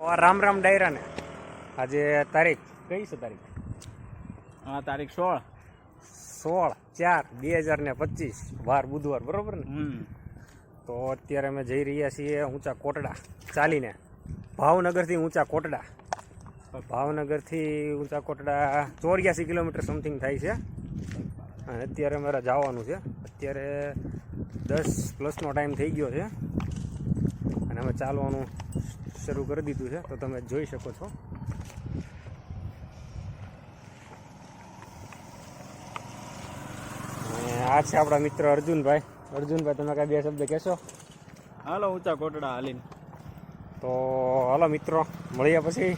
ઓ, રામ રામ ડાયરા ને આજે તારીખ કઈ છે તારીખ? હા તારીખ સોળ. સોળ ચાર બે હજાર ને પચીસ વાર બુધવાર બરોબર ને? હમ. તો અત્યારે અમે જઈ રહ્યા છીએ ઊંચા કોટડા ચાલીને. ભાવનગરથી ઊંચા કોટડા. ભાવનગરથી ઊંચા કોટડા ચોર્યાસી કિલોમીટર સમથિંગ થાય છે. અને અત્યારે અમારે જવાનું છે. અત્યારે દસ પ્લસનો ટાઈમ થઈ ગયો છે. અને અમે ચાલવાનું શરૂ કરી દીધું છે તો તમે જોઈ શકો છો. આ છે આપણા મિત્ર અર્જુનભાઈ. અર્જુનભાઈ તમે કાંઈ બે શબ્દ કહેશો? હાલો ઊંચા કોટડા હાલીને. તો હાલો મિત્રો મળ્યા પછી.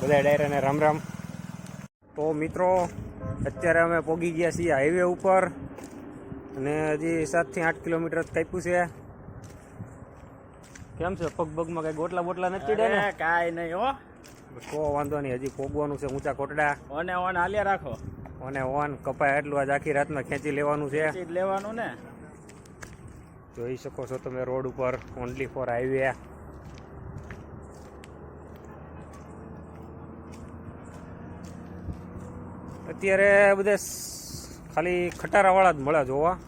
બધા ડાયરાને રામ રામ. તો મિત્રો અત્યારે અમે પોગી ગયા છીએ હાઈવે ઉપર. અને હજી સાતથી આઠ કિલોમીટર કાપ્યું છે. કેમ છે? પગ પગમાં કઈ ગોટલા બોટલા નથી ચડ્યા ને? કાંઈ નહીં હો. કો વાંધો નહીં હજી પોગવાનું છે ઊંચા કોટડા ઓને ઓન હાલ્યા રાખો. અને ઓન કપાય એટલું આજ આખી રાતમાં ખેંચી લેવાનું છે. ચીજ લેવાનું ને. જોઈ શકો છો તમે રોડ ઉપર ઓનલી ફોર હાઈવે અત્યારે બધે ખાલી ખટારાવાળા જ મળ્યા જોવા.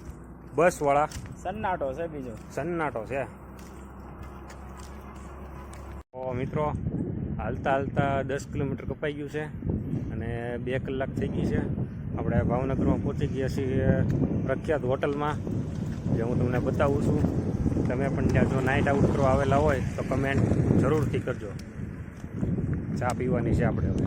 બસવાળા. સન્નાટો છે બીજો. સન્નાટો છે. તો મિત્રો, હાલતા હાલતા દસ કિલોમીટર કપાઈ ગયું છે અને બે કલાક થઈ ગઈ છે. આપણે ભાવનગરમાં પહોંચી ગયા છીએ પ્રખ્યાત હોટલમાં, જે હું તમને બતાવું છું. તમે પણ ત્યાં જો નાઇટ આઉટ કરવા આવેલા હોય તો કમેન્ટ જરૂરથી કરજો. ચા પીવાની છે આપણે હવે.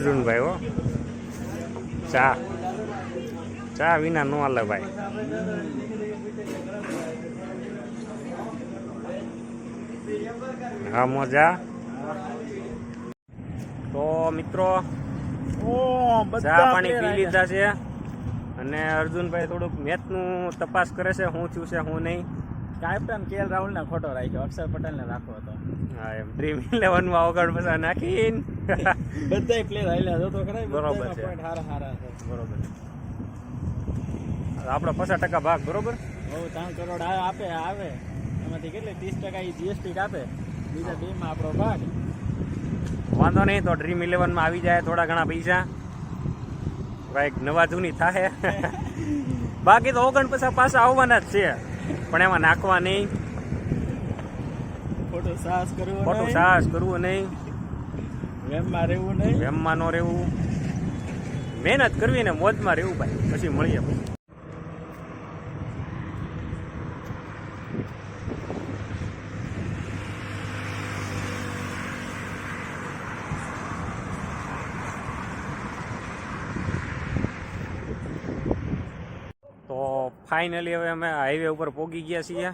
અર્જુનભાઈ હો. ચા. ચા વિના નો હાલે ભાઈ. હા મજા. તો મિત્રો ચા પાણી પી લીધા છે. અને અર્જુનભાઈ થોડુંક મેથનું તપાસ કરે છે શું થયું છે શું નહીં. કેપ્ટન કેએલ રાહુલ ને ખોટો રાખ્યો. અક્ષર પટેલ ને રાખવો હતો હા એમ. ડ્રીમ ઇલેવનમાં વગર પૈસા નાખીને. બધાય પ્લેયર હાલ્યા જો તો ખરા બરોબર છે. હારા હારા છે. બરોબર આપણો પચાસ ટકા ભાગ બરોબર? બહુ ત્રણ કરોડ આપે આવે. એમાંથી કેટલી? ત્રીસ ટકા એ જીએસટી કાપે બીજા બે માં આપણો ભાગ. વાંધો નહીં તો ડ્રીમ ઇલેવનમાં આવી જાય થોડા ઘણા પૈસા. કંઈક નવા જૂની થાય. બાકી તો ઓગણ પૈસા પાછા આવવાના જ છે. પણ એમાં નાખવા નહીં. ખોટું સાહસ કરવું ખોટું સાહસ કરવું નહીં. વેમમાં રહેવું નહીં. વેમમાં ન રહેવું. મહેનત કરવી ને મોજમાં રહેવું ભાઈ. પછી મળીએ પછી તો ફાઇનલી હવે અમે હાઈવે ઉપર પહોંચી ગયા છીએ.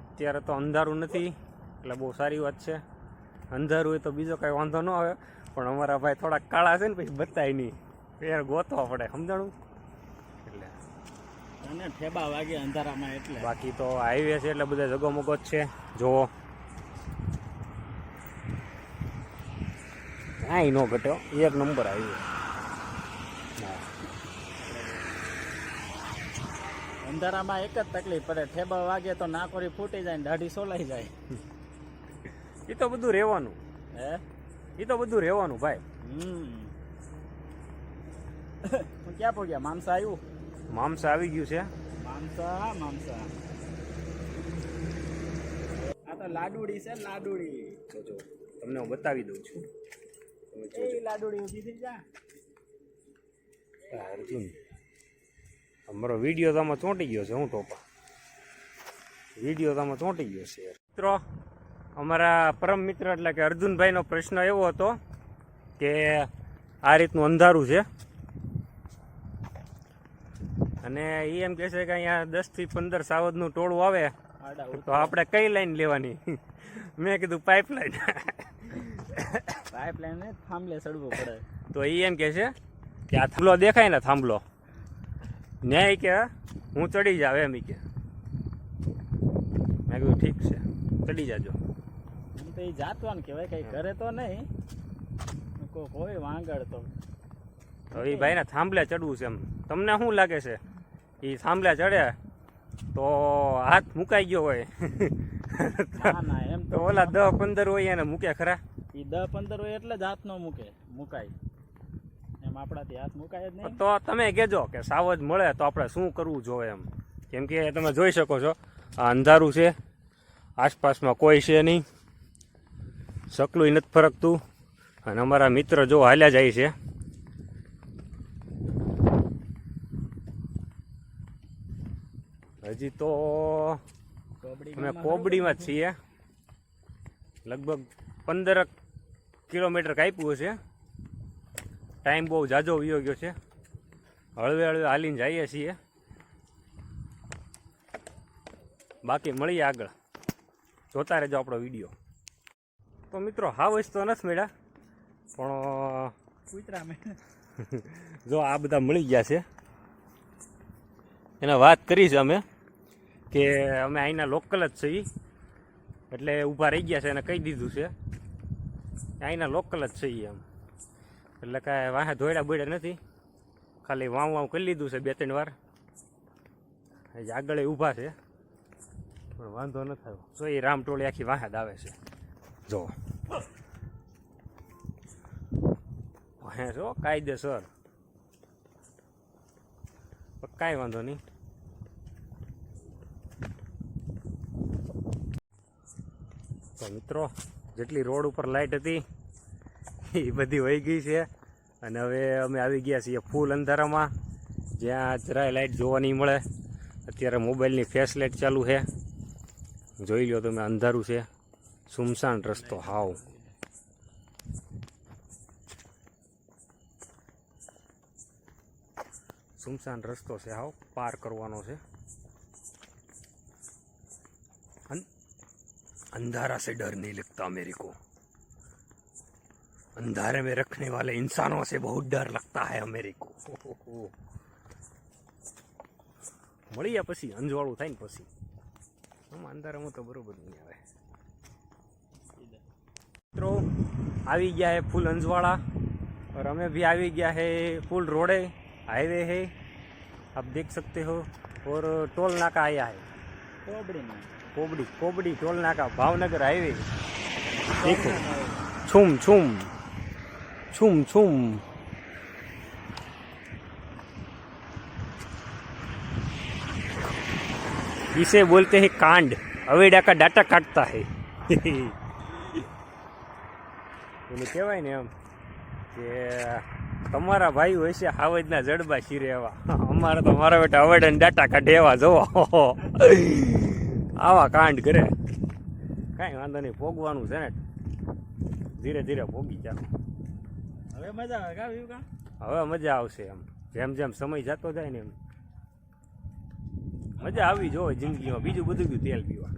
અત્યારે તો અંધારું નથી એટલે બહુ સારી વાત છે. અંધારું હોય તો બીજો કાંઈ વાંધો ન આવે પણ અમારા ભાઈ થોડા કાળા છે ને પછી બતાય નહીં. ફેર ગોતવા પડે સમજાણું? એટલે. અને ઠેબા વાગે અંધારામાં એટલે. બાકી તો હાઈવે છે એટલે બધા જગોમગો જ છે. જુઓ. કાંઈ ન ઘટ્યો. એક નંબર હાઈવે અંધારામાં એક જ તકલીફ પડે. ઠેબા વાગે તો નાકોરી ફૂટી જાય ને દાઢી સોલાઈ જાય. એ તો બધું રહેવાનું. હે? એ તો બધું રહેવાનું ભાઈ. હમ. ક્યાં પહોંચ્યા મામસા આવ્યું મામસા આવી ગયું છે. મામસા મામસા. આ તો લાડુડી છે લાડુડી. જોજો તમને હું બતાવી દઉં છું. તમે જોજો લાડુડી ઊભી થઈ જા. અર્જુન. અમારો વીડિયો તો આમાં ચોંટી ગયો છે હું ટોપા. વીડિયો તો આમાં ચોંટી ગયો છે. મિત્રો અમારા પરમ મિત્ર એટલે કે અર્જુનભાઈનો પ્રશ્ન એવો હતો કે આ રીતનું અંધારું છે. અને એ એમ કહે છે કે અહીંયા દસથી પંદર સાવજનું ટોળું આવે તો આપણે કઈ લાઈન લેવાની? મેં કીધું પાઇપલાઈન પાઇપલાઇન થાંભલે ચડવું પડે. તો એ એમ કહે છે કે આ થાંભલો દેખાય ને થાંભલો? ન્યાય કે હું? ચડી જાવ એમ કે. મેં કહ્યું ઠીક છે ચડી જાજો. તો એ જાતવાન કહેવાય કઈ કરે તો નહીં. કો- કોઈ વાંગડ તો. તો એ ભાઈને થાંભલે ચડવું છે એમ. તમને શું લાગે છે? એ થાંભલે ચડે તો હાથ મુકાઈ ગયો હોય. ના ના એમ તો તો ઓલા દસ પંદર હોય એને મૂકે ખરા. એ દસ પંદર હોય એટલે જ હાથ નો મૂકે મુકાય. એમ આપણાથી હાથ મુકાય જ નહીં. તો તમે કહેજો કે સાવજ મળે તો આપણે શું કરવું જોઈએ એમ. કેમ કે તમે જોઈ શકો છો આ અંધારું છે આસપાસમાં કોઈ છે નહીં. સકલું નથી ફરકતું. અને અમારા મિત્ર જો હાલ્યા જાય છે. હજી તો અમે કોબડીમાં જ છીએ. લગભગ પંદર કિલોમીટર કાપ્યું છે ટાઈમ બહુ જાજો વયો ગયો છે. હળવે હળવે હાલીને જઈએ છીએ. બાકી મળીએ આગળ. જોતા રહેજો આપણો વીડિયો. તો મિત્રો હાવસ તો નથી મળ્યા પણ કૂતરા જો આ બધા મળી ગયા છે. એને વાત કરી છે અમે કે અમે અહીંના લોકલ જ છીએ. એટલે ઊભા રહી ગયા છે એને કહી દીધું છે. અહીંના લોકલ જ છીએ એમ. એટલે કાંઈ વાહે ધોયડા બોયડા નથી. ખાલી વાવ વાવ કરી લીધું છે બે ત્રણ વાર. આગળ ઊભા છે. પણ વાંધો ન થયો. તો એ રામટોળી આખી વાહે જ આવે છે. જો. હે જો કાયદેસર. કાંઈ વાંધો નહીં. તો મિત્રો જેટલી રોડ ઉપર લાઇટ હતી એ બધી વહી ગઈ છે. અને હવે અમે આવી ગયા છીએ ફૂલ અંધારામાં. જ્યાં જરાય લાઇટ જોવા નહીં મળે. અત્યારે મોબાઈલની ફ્લેશ લાઇટ ચાલુ છે. જોઈ લો તમે, અંધારું છે. સુમસાન રસ્તો, હાવ. સુમસાન રસ્તો છે, હાવ, પાર કરવાનો છે. અંધારા છે ડર નહીં લગતા અમેરિકો. अंधारे में रखने वाले इंसानों से बहुत डर लगता है मेरे को મળી ગયા પછી અંજવાળું થાય ને પછી આમ અંધારામાં તો બરોબર નહીં આવે મિત્રો આવી ગયા है फुल अंजवाड़ा और हमें भी આવી ગયા है फुल रोडे हाईवे है आप देख सकते हो और टोल नाका आया है કોબડીમાં कोबड़ी कोबड़ी टोल नाका भावनगर हाईवे देखो छुम छुम छुम छुम इसे बोलते हैं कांड अवेडा का डाटा काटता है એને કહેવાય ને એમ કે તમારા ભાઈ હોય છે હાવજના જડબા શીરે એવા અમારે તો મારા બેટા અવેડા ડાટા કાઢે એવા જોવો આવા કાંડ કરે કાંઈ વાંધો નહીં ભોગવાનું છે ને ધીરે ધીરે ભોગી જાવ હવે મજા આવે કા વ્યુ કા હવે મજા આવશે એમ. જેમ જેમ સમય જતો જાય ને એમ. મજા આવી જો જિંદગીમાં. બીજું બધું ગયું તેલ પીવા.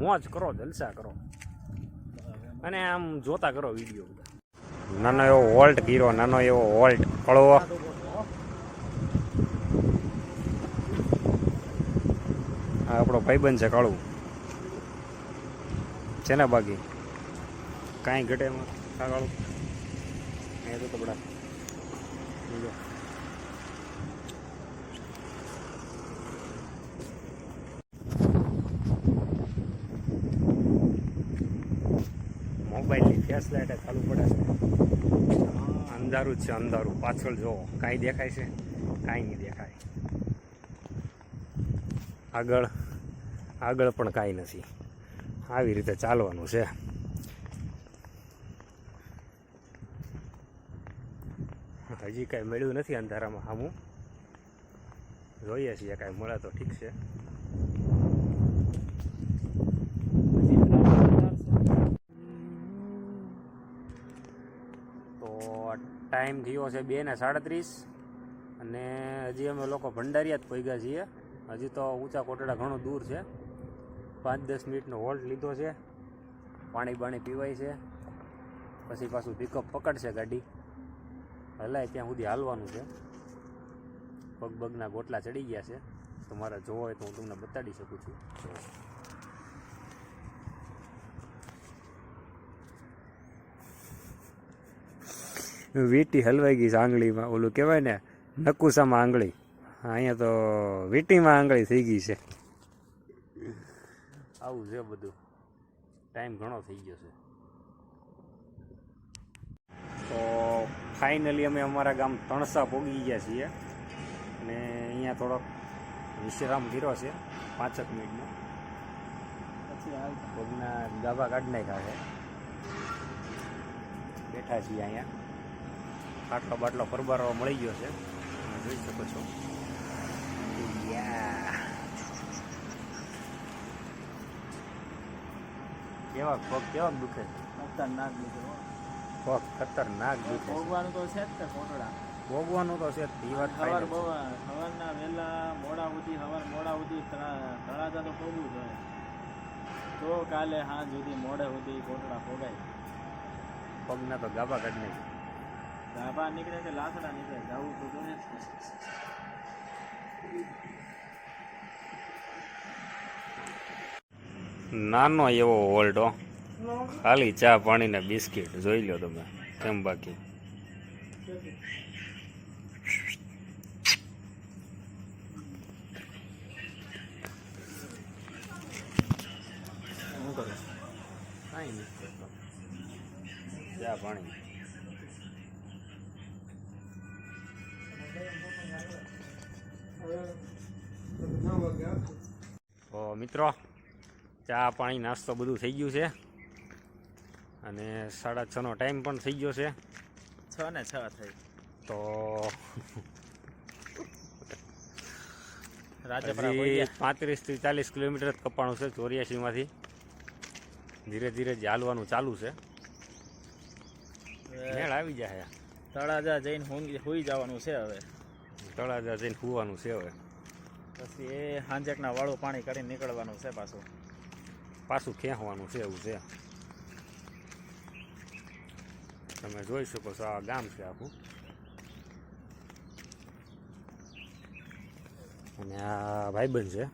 મોજ કરો, જલસા કરો. અને આમ જોતા કરો વીડિયો નાનો એવો વોલ્ટ ગીરો નાનો એવો વોલ્ટ કળવો. આ આપણો ભાઈબંધ છે કાળું છે ને બાકી? કાંઈ ઘટે એમાં કા કાળું तो कपड़ा ठीक બીજો મોબાઈલની ફેસ લાઇટ ચાલુ પડે છે. અંધારું જ છે, અંધારું. પાછળ જોવો કાંઈ દેખાય છે? કાંઈ નહીં દેખાય. આગળ આગળ પણ કાંઈ નથી. આવી રીતે ચાલવાનું છે. હજી કાંઈ મળ્યું નથી અંધારામાં સામું જોઈએ છીએ કાંઈ મળે તો ઠીક છે. તો ટાઈમ થયો છે બે ને સાડત્રીસ અને હજી અમે લોકો ભંડારિયા જ પહોંચ્યા છીએ. હજી તો ઊંચા કોટડા ઘણું દૂર છે. પાંચ દસ મિનિટનો હોલ્ટ લીધો છે. પાણી બાણી પીવાય છે. પછી પાછું પિકઅપ પકડશે ગાડી. હલાય ત્યાં સુધી હાલવાનું છે. પગ પગના ગોટલા ચડી ગયા છે. તમારે જોવો હોય તો હું તમને બતાડી શકું છું. વીટી હલવાઈ ગઈ છે આંગળીમાં. ઓલું કહેવાય ને નકુસામાં આંગળી. અહીંયા તો વીટીમાં આંગળી થઈ ગઈ છે. આવું છે બધું. ટાઈમ ઘણો થઈ ગયો છે. તો ફાઇનલી અમે અમારા ગામ તણસા પોગી ગયા છીએ. અને અહીંયા થોડોક વિશ્રામ ધીરો છે, પાંચક મિનિટનો. પછી પગના ગાભા કાઢી નાખ્યા છે. બેઠા છીએ અહીંયા. ખાટલો બાટલો પરબારો મળી ગયો છે. તમે જોઈ શકો છો. કેવા પગ કેવા દુખે ખતરનાક બીજું પગ ખતરનાક દુખે ભોગવાનું તો છે જ તે કોટડા ભોગવાનું તો છે જ, વાત સવાર final બહુ સવારના વહેલા મોડા સુધી સવાર મોડા સુધી તળા- તળાજા તો ભોગવું જોઈએ તો કાલે સાંજ સુધી મોડે સુધી કોટડા ભોગાય. પગના તો ગાભા કાઢી ગાભા નીકળે કે લાકડા નીકળે જવું તો જોઈએ જ ને. નાનો એવો હોલ્ડો ખાલી ચા, પાણી ને બિસ્કિટ જોઈ લો તમે. કેમ બાકી? ચા, પાણી. મિત્રો, ચા, પાણી, નાસ્તો બધું થઈ ગયું છે. અને સાડા છનો ટાઈમ પણ થઈ ગયો છે. છ ને છ થઈ. તો પાંત્રીસથી. ચાલીસ કિલોમીટર જ કપાણું છે ચોર્યાસીમાંથી. ધીરે ધીરે જે હાલવાનું ચાલુ છે. મેળ આવી જાય. તળાજા જઈને હોઈ હુઈ જવાનું છે હવે. તળાજા જઈને હોવાનું છે હવે. પછી એ હાંજકના વાળું પાણી કરીને નીકળવાનું છે પાછું. પાછું ખેંચવાનું છે એવું છે. તમે જોઈ શકો છો આ ગામ છે આખું. અને આ ભાઈબંધ છે.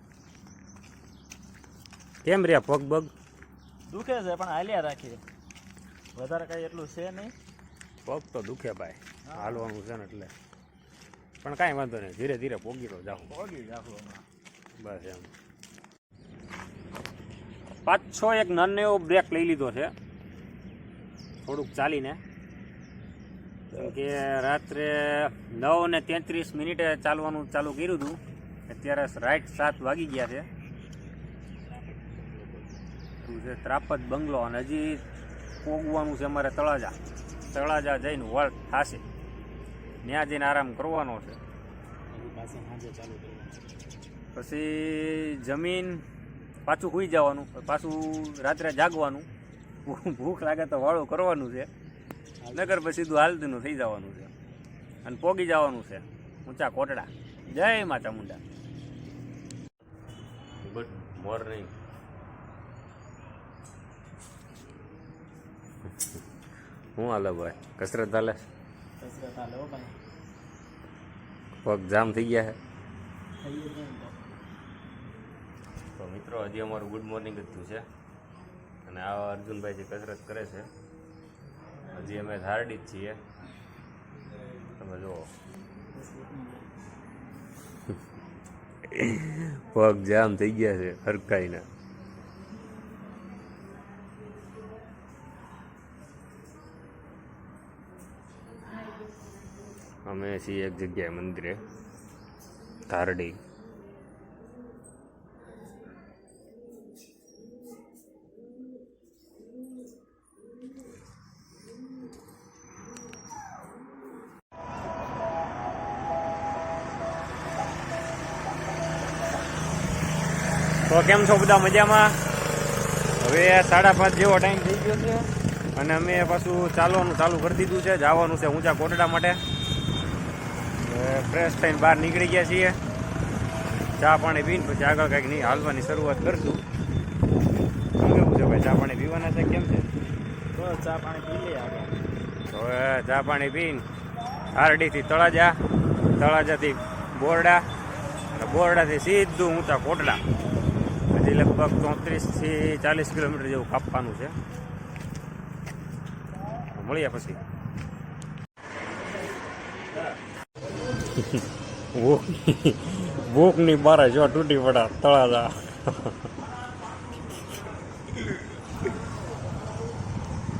કેમ રહ્યા પગ બગ દુખે છે પણ હાલ્યા રાખીએ. વધારે કઈ એટલું છે નહીં. પગ તો દુખે ભાઈ હાલવાનું છે ને એટલે. પણ કાંઈ વાંધો નહીં ધીરે ધીરે પોગી તો જાઉં પોગી જાખું બસ એમ. પાછો એક નાનો એવો બ્રેક લઈ લીધો છે. થોડુંક ચાલીને. કે રાત્રે નવ ને તેત્રીસ મિનિટે ચાલવાનું ચાલુ કર્યું હતું. અત્યારે રાઈટ સાત વાગી ગયા છે. શું છે? ત્રાપત બંગલો અને હજી પોગવાનું છે અમારે તળાજા. તળાજા જઈને વર્ક થશે. ત્યાં જઈને આરામ કરવાનો છે. પાછી જમીન પાછું સુઈ જવાનું પાછું રાત્રે જાગવાનું. ભૂખ લાગે તો વાળું કરવાનું છે. નગર પછી સીધું હાલતીનું થઈ જવાનું છે. અને પોગી જવાનું છે. ઊંચા કોટડા. જય માતા મુંડા. Good morning. હું હાલે ભાઈ? કસરત હાલે? કસરત હાલે હો ભાઈ. પગ જામ થઈ ગયા છે. તો મિત્રો હજી અમારું ગુડ મોર્નિંગ જ થયું છે. અને આ અર્જુનભાઈ જે કસરત કરે છે હજી અમે ધારડી જ છીએ. તમે જુઓ. પગ જામ થઈ ગયા છે હરકાઈને અમે છીએ એક જગ્યાએ મંદિરે, ધારડી. તો કેમ છો બધા મજામાં? હવે સાડા પાંચ જેવો ટાઈમ થઈ ગયો છે અને અમે પાછું ચાલવાનું ચાલુ કરી દીધું છે. જવાનું છે ઊંચા કોટડા માટે. ફ્રેશ થઈને બહાર નીકળી ગયા છીએ. ચા પાણી પીને પછી આગળ કંઈક નહીં હાલવાની શરૂઆત કરશું. શું કેવું છે ભાઈ? ચા પાણી પીવાના છે? કેમ છે? તો ચા પાણી પી લઈએ આગળ. તો હવે ચા પાણી પીને આરડીથી તળાજા તળાજાથી બોરડા બોરડાથી સીધું ઊંચા કોટડા. હજી લગભગ ચોત્રીસથી ચાલીસ કિલોમીટર જેવું કાપવાનું છે. મળીએ પછી. ભૂખ ભૂખની બારે જો તૂટી પડ્યા તળાજા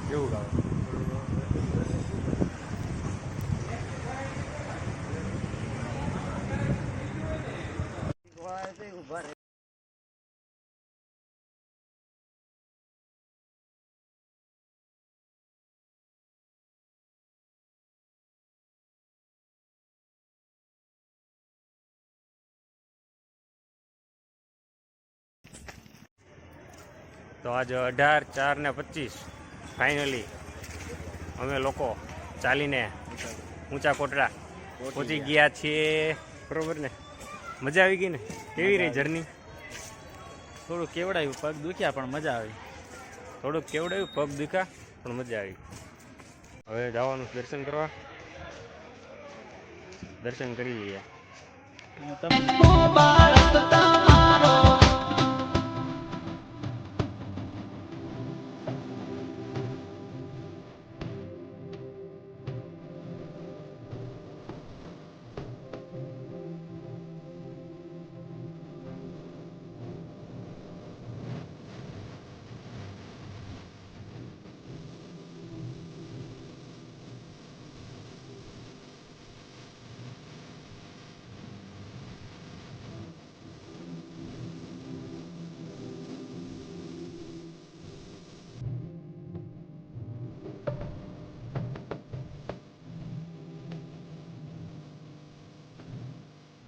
કેવું ગાવ તો આજે અઢાર ચાર ને પચીસ. ફાઇનલી અમે લોકો ચાલીને ઊંચા કોટડા પહોંચી ગયા. છીએ. બરોબર ને? મજા આવી ગઈ ને? કેવી રહી જર્ની થોડું કેવડાયું પગ દુખ્યા પણ મજા આવી. થોડુંક કેવડાયું પગ દુખ્યા પણ મજા આવી. હવે જવાનું દર્શન કરવા. દર્શન કરી લઈએ. તમે